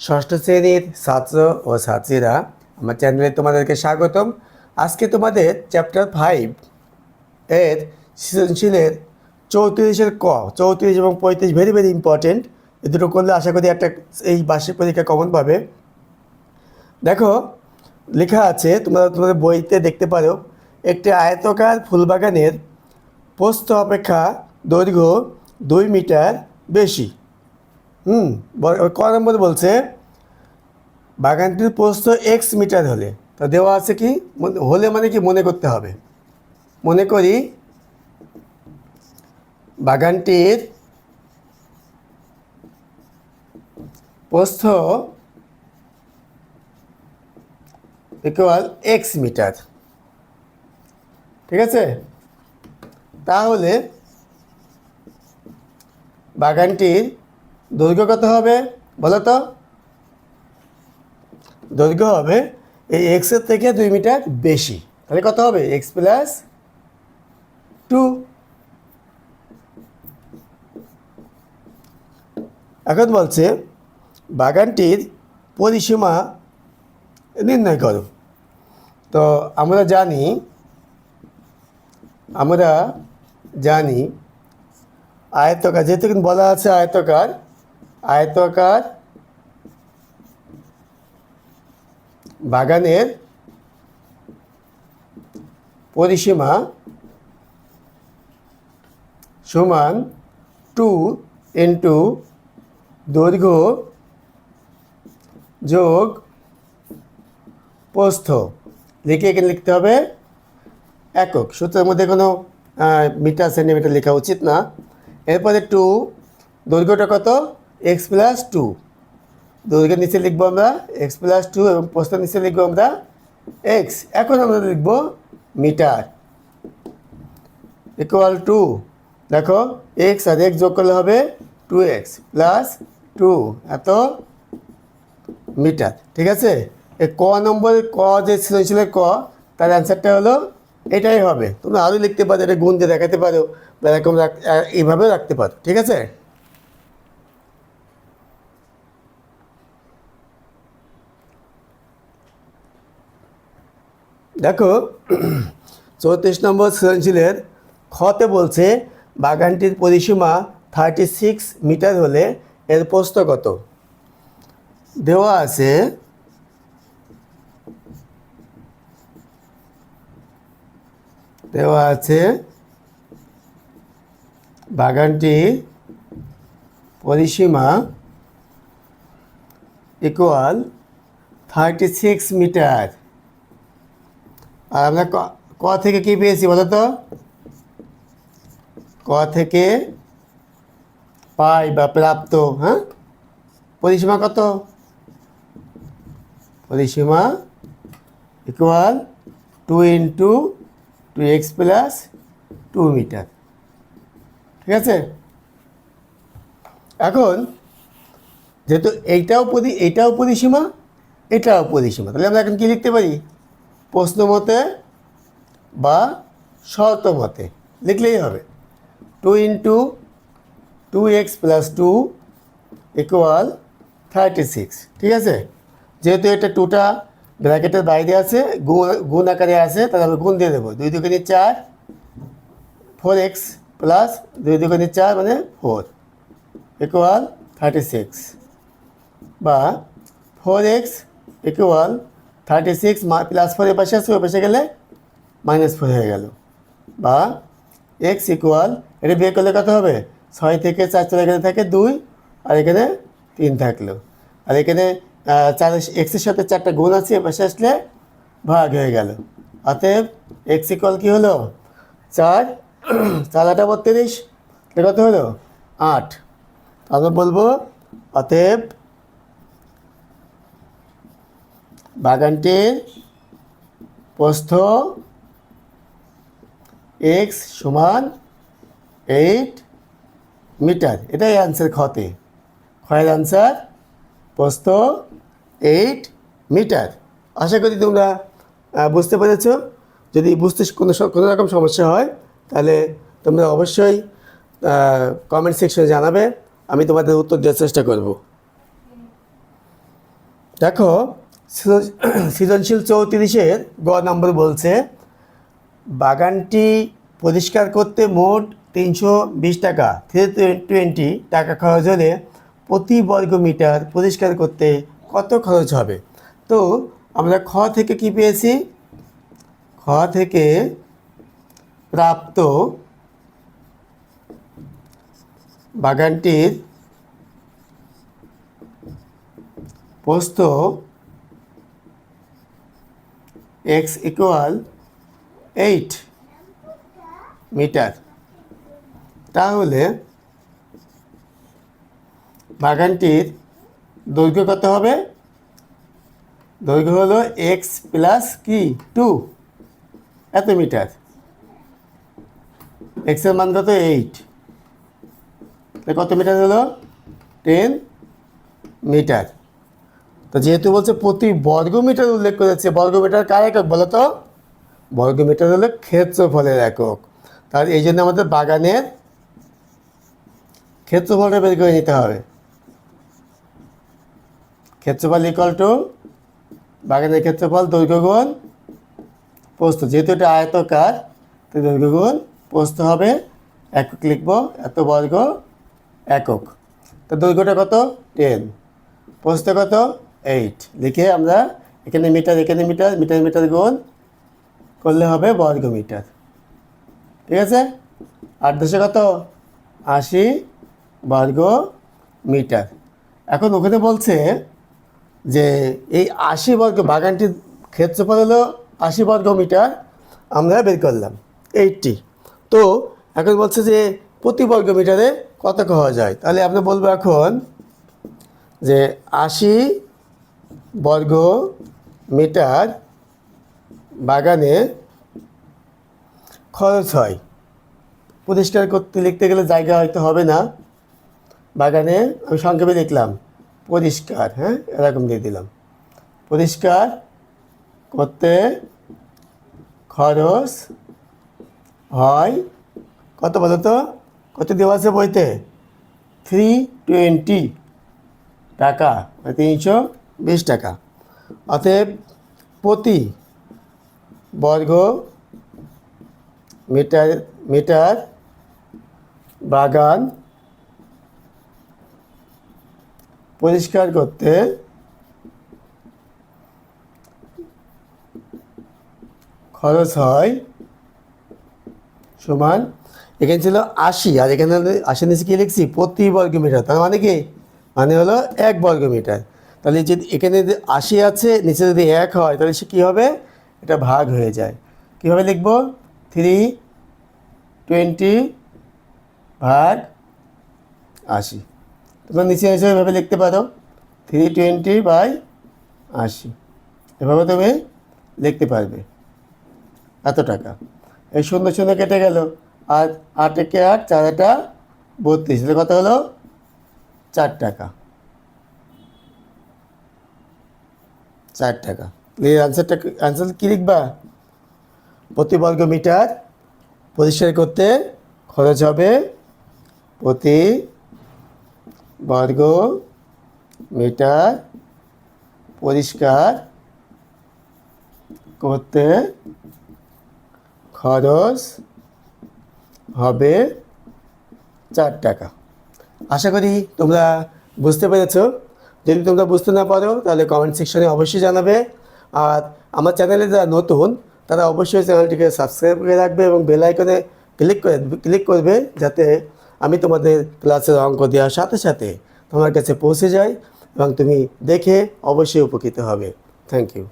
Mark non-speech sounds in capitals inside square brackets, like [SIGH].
ষষ্ঠ শ্রেণির ছাত্র ও ছাত্রীরা আমার চ্যানেলে তোমাদেরকে স্বাগতম। আজকে তোমাদের চ্যাপ্টার ফাইভ এর সৃজনশীলের চৌত্রিশের ক, চৌত্রিশ এবং পঁয়ত্রিশ ভেরি ভেরি ইম্পর্টেন্ট এ দুটো করলে আশা করি একটা এই বার্ষিক পরীক্ষা কমন পাবে। দেখো, লেখা আছে, তোমরা তোমাদের বইতে দেখতে পারো, একটি আয়তকার ফুলবাগানের পোস্ত অপেক্ষা দৈর্ঘ্য দুই মিটার বেশি। হুম ক নম্বর বলছে, বাগানটির প্রস্থ এক্স মিটার হলে, তা দেওয়া আছে কি? হলে মানে কি? মনে করতে হবে। মনে করি বাগানটির প্রস্থ ইকুয়াল এক্স মিটার ঠিক আছে? তাহলে বাগানটির দৈর্ঘ্য কত হবে? বলো তো। দৈর্ঘ্য হবে এই এক্সের থেকে দুই মিটার বেশি। তাহলে কত হবে? এক্স প্লাস টু এখন বলছে, বাগানটির পরিসীমা নির্ণয় করো। তো আমরা জানি আমরা জানি আয়তকার, যেহেতু বলা আছে আয়তকার আয়তকার বাগানের পরিসীমা সমান টু ইন্টু দৈর্ঘ্য যোগ প্রস্থ। লিখে এখানে লিখতে হবে একক। সূত্রের মধ্যে কোনো মিটার, সেন্টিমিটার লেখা উচিত না। এরপরে টু, দৈর্ঘ্যটা কত? এক্স প্লাস টু দৈর্ঘ্যের নিচে লিখব আমরা এক্স প্লাস টু এবং প্রস্থের নিচে লিখব আমরা এক্স এখন আমরা লিখব মিটার ইকুয়াল টু দেখো এক্স আর এক্স যোগ করলে হবে টু এক্স প্লাস টু এত মিটার ঠিক আছে? এই ক নম্বর ক যে সৃজনশীলের ক তার অ্যান্সারটা হলো এটাই হবে। তোমরা আরও লিখতে পারো এটা গুণ দিয়ে দেখাতে পারো বা এরকম আহ, রাখতে পারো ঠিক আছে? দেখো, চৌত্রিশ নম্বর সৃজনশীলের খতে বলছে, বাগানটির পরিসীমা থার্টি সিক্স মিটার হলে এর প্রস্থ কত? দেওয়া আছে দেওয়া আছে, বাগানটি পরিসীমা ইকুয়াল থার্টি সিক্স মিটার। আর আমরা ক- থেকে কি পেয়েছি বলো তো? ক থেকে পাই বা প্রাপ্ত হ্যাঁ? পরিসীমা কত? পরিসীমা equal two into two x plus two metre ঠিক আছে? এখন যেহেতু এইটাও পরি, এইটাও পরিসীমা, এটাও পরিসীমা। তাহলে আমরা এখন কি লিখতে পারি? প্রশ্ন মতে বা শর্ত মতে লিখলেই হবে। Two into two x plus two equal thirty six ঠিক আছে? যেহেতু এটা টুটা ব্র্যাকেটের বাইরে আছে গুণ গুণ আকারে আছে, তাহলে আমি গুণ দিয়ে দেবো। দুই দুগুণে চার ফোর এক্স প্লাস দুই দুগুণে চার মানে ফোর ইকুয়াল থার্টি সিক্স বা four x equal thirty six plus four এপাশে আসবে ওই পাশে গেলে মাইনাস ফোর হয়ে গেল। বা এক্স ইকুয়াল এটা বিয়ে করলে কত হবে? ছয় থেকে চার চলে গেলে থাকে দুই, আর এখানে তিন থাকল। আর এখানে চার এক্সের সাথে চারটা গুণ আছে, এ পাশে আসলে ভাগ হয়ে গেল। অতএব এক্স ইকুয়াল কী হলো? চার চার আটা বত্রিশ, এটা কত হলো? আট। আমরা বলব, অতএব বাগানটির প্রস্থ এক্স সমান এইট মিটার। এটাই অ্যান্সার খতে খয়ের অ্যান্সার প্রস্থ এইট মিটার। আশা করি তোমরা বুঝতে পেরেছ। যদি বুঝতে কোনো কোনো রকম সমস্যা হয়, তাহলে তোমরা অবশ্যই কমেন্ট সেকশনে জানাবে। আমি তোমাদের উত্তর দেওয়ার চেষ্টা করব। দেখো [CLEARS THROAT] সৃজনশীল চৌত্রিশের গ নম্বর বলছে, বাগানটি পরিষ্কার করতে মোট তিনশো বিশ টাকা থ্রি টোয়েন্টি টাকা খরচ হলে প্রতি বর্গ মিটার পরিষ্কার করতে কত খরচ হবে? তো আমরা খ থেকে কি পেয়েছি? খ থেকে প্রাপ্ত বাগানটির প্রস্থ এক্স ইকুয়াল এইট মিটার তাহলে বাগানটির দৈর্ঘ্য কত হবে? দৈর্ঘ্য হলো এক্স প্লাস কি? টু এত মিটার এক্সের মান কত? এইট কত মিটার হলো? টেন মিটার তো যেহেতু বলছে প্রতি বর্গ মিটার উল্লেখ করেছে বর্গ মিটার কার একক বলো তো বর্গ মিটার হলো ক্ষেত্রফলের একক। তাহলে এই জন্য আমাদের বাগানের ক্ষেত্রফলটা বের করে নিতে হবে। ক্ষেত্রফল ইকল টু বাগানের ক্ষেত্রফল দৈর্ঘ্য গুণ প্রস্থ। যেহেতু এটা আয়তকার, তো দৈর্ঘ্য গুণ প্রস্থ হবে একক লিখব, এত বর্গ একক। তো দৈর্ঘ্যটা কত? টেন প্রস্থ কত? এইট লিখে আমরা এখানে মিটার এখানে মিটার মিটার মিটার গোল করলে হবে বর্গ মিটার। ঠিক আছে? আট দশে কত? আশি বর্গ মিটার। এখন ওখানে বলছে যে এই আশি বর্গ বাগানটির ক্ষেত্রফল হলো আশি বর্গ মিটার আমরা বের করলাম। এইটটি তো এখন বলছে যে প্রতি বর্গ মিটারে কত খাওয়া যায়? তাহলে আমরা বলব এখন যে আশি বর্গ মিটার বাগানে খরচ হয়। পরিষ্কার করতে লিখতে গেলে জায়গা হয়তো হবে না। বাগানে আমি সংক্ষেপে লিখলাম, পরিষ্কার হ্যাঁ এরকম দিয়ে দিলাম। পরিষ্কার করতে খরচ হয় কত বলো তো কত দেওয়া আছে বইতে? থ্রি টোয়েন্টি টাকা মানে তিনশো বিশ টাকা। অতএব প্রতি বর্গ মিটার মিটার বাগান পরিষ্কার করতে খরচ হয় সমান, এখানে ছিল আশি, আর এখানে আশি নিচে কী লিখছি? প্রতি বর্গ মিটার, তার মানে কি? মানে হলো এক বর্গ মিটার। তাহলে যদি এখানে যদি আশি আছে, নিচে যদি এক হয়, তাহলে সে কী হবে? এটা ভাগ হয়ে যায়। কীভাবে লিখব? থ্রি টোয়েন্টি ভাগ আশি। তোমরা নিচে এসে এভাবে লিখতে পারো। থ্রি টোয়েন্টি বাই আশি। এভাবে তুমি লিখতে পারবে। এত টাকা। এই সুন্দর সুন্দর কেটে গেল। আর আট একে আট, চার আটা বত্রিশ। কত হলো? চার টাকা। চার টাকা। এই আনসারটা আনসার কী লিখবা? প্রতি বর্গ মিটার পরিষ্কার করতে খরচ হবে প্রতি বর্গ মিটার পরিষ্কার করতে খরচ হবে চার টাকা। আশা করি তোমরা বুঝতে পেরেছ যদি তোমরা বুঝতে না পারো, তাহলে কমেন্ট সেকশনে অবশ্যই জানাবে। আর আমার চ্যানেলে যারা নতুন, তারা অবশ্যই চ্যানেলটিকে সাবস্ক্রাইব করে রাখবে এবং বেল আইকনে ক্লিক করে ক্লিক করবে যাতে আমি তোমাদের ক্লাসের অঙ্ক দেওয়ার সাথে সাথে তোমার কাছে পৌঁছে যায় এবং তুমি দেখে অবশ্যই উপকৃত হবে। Thank you